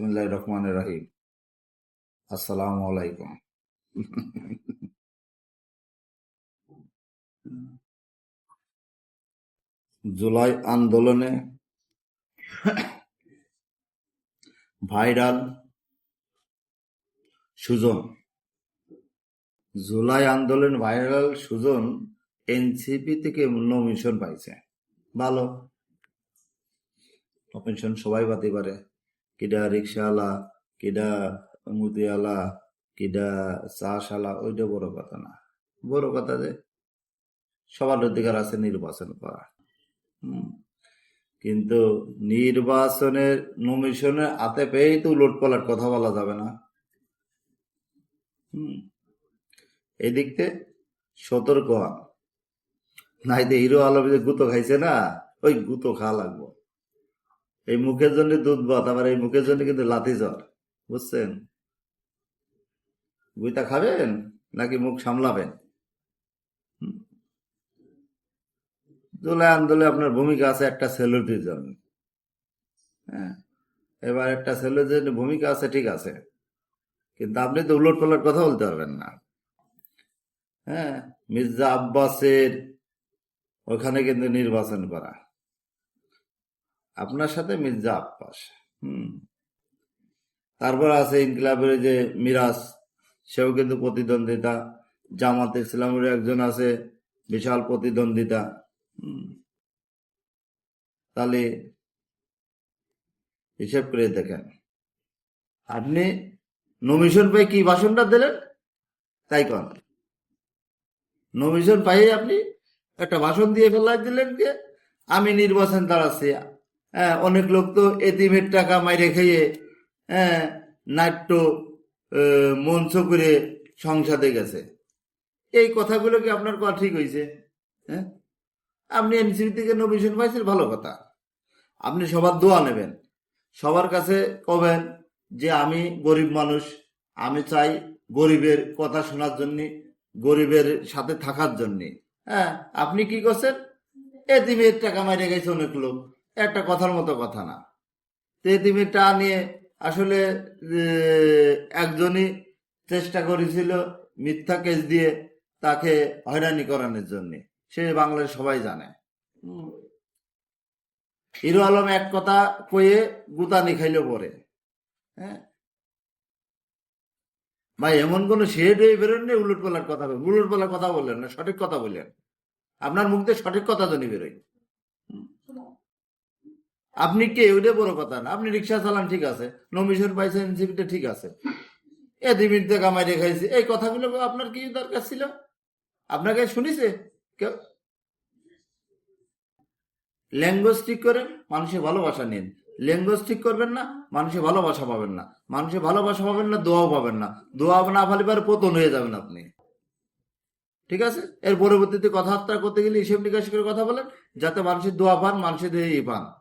বিসমুল্লাহ রহমান রাহিম। আসসালামু আলাইকুম। জুলাই আন্দোলনে ভাইরাল সুজন। জুলাই আন্দোলন ভাইরাল সুজন এনসিপি থেকে নমিশন পাইছে। ভালো। সবাই পাতে পারে কিডা রিক্সাওয়ালা কিডা মুদিওয়ালা কিডা চাষালা ওইটা বড় কথা না বড় কথা যে সবার অধিকার আছে নির্বাচন করা কিন্তু নির্বাচনের নমিশনের হাতে পেয়েই তো উলট পালট কথা বলা যাবে না। হুম। থেকে সতর্ক হন। নাই তো হিরো আলম যে গুতো খাইছে না, ওই গুতো খাওয়া লাগবো। এই মুখের জন্য দুধ ভাত আবার এই মুখের জন্য কিন্তু লাথি জ্বর। বুঝছেন? গুইতা খাবেন নাকি মুখ সামলাবেন। জুলাই আন্দোলনে আপনার ভূমিকা আছে একটা সেলিব্রিটির জন্য। হ্যাঁ? এবার একটা জন্য ভূমিকা আছে, ঠিক আছে। কিন্তু আপনি তো উলট পালট কথা বলতে পারবেন না। হ্যাঁ? মির্জা আব্বাসের ওখানে কিন্তু নির্বাচন করা। আপনার সাথে মির্জা আব্বাস, হুম। তারপর আছে ইনকিলাবের যে মিরাজ, সেও কিন্তু প্রতিদ্বন্দ্বিতা। জামাত ইসলামের একজন আছে, বিশাল প্রতিদ্বন্দ্বিতা। তাহলে হিসেব করে দেখেন। আপনি নমিশন পাই কি ভাষণটা দিলেন? তাই কন। নমিশন পাই আপনি একটা ভাষণ দিয়ে ফেলা দিলেন যে আমি নির্বাচন দাঁড়াচ্ছি। অনেক লোক তো এতিমের টাকা মাইরে খেয়ে হ্যাঁ নাট্য মঞ্চ করে সংসদে গেছে। এই কথাগুলো কি আপনার কথা ঠিক হয়েছে হ্যাঁ? আপনি এনসিপি থেকে নমিশন পাইছেন, ভালো কথা। আপনি সবার দোয়া নেবেন। সবার কাছে কবেন যে আমি গরিব মানুষ, আমি চাই গরিবের কথা শোনার জন্য, গরিবের সাথে থাকার জন্য। হ্যাঁ আপনি কি করছেন? এতিমের টাকা মাইরে গেছে অনেক লোক। একটা কথার মতো কথা না। তো টাকা নিয়ে আসলে একজনই চেষ্টা করেছিল মিথ্যা কেস দিয়ে তাকে হয়রানি করানোর জন্য। সে বাংলার সবাই জানে। হিরো আলম এক কথা কয়ে গুতানি নিখাইল পরে। হ্যাঁ? ভাই, এমন কোন শেড হয়ে বেরোন নেই উলট পালার কথা উলট পালার কথা বললেন না, সঠিক কথা বললেন। আপনার মুখ দিয়ে সঠিক কথা জানি বেরোয়। আপনি কে? ওইটা বড় কথা না। আপনি রিক্সা চালান, ঠিক আছে। নমিশন পাইছেন এনসিপিটা ঠিক আছে। এ দিমিতে কামাই রেখাইছে এই কথাগুলো আপনার কি দরকার ছিল? আপনাকে শুনিছে? কেউ? ল্যাঙ্গুয়েজ ঠিক করেন মানুষের ভালোবাসা নিন। ল্যাঙ্গুয়েজ ঠিক করবেন না মানুষের ভালোবাসা পাবেন না। মানুষের ভালোবাসা পাবেন না, দোয়াও পাবেন না। দোয়া না ফালিবার পতন হয়ে যাবেন আপনি। ঠিক আছে? এর পরবর্তীতে কথাবার্তা করতে গেলে হিসেব নিকাশ করে কথা বলেন। যাতে মানুষের দোয়া পান, মানুষের দিয়ে পান।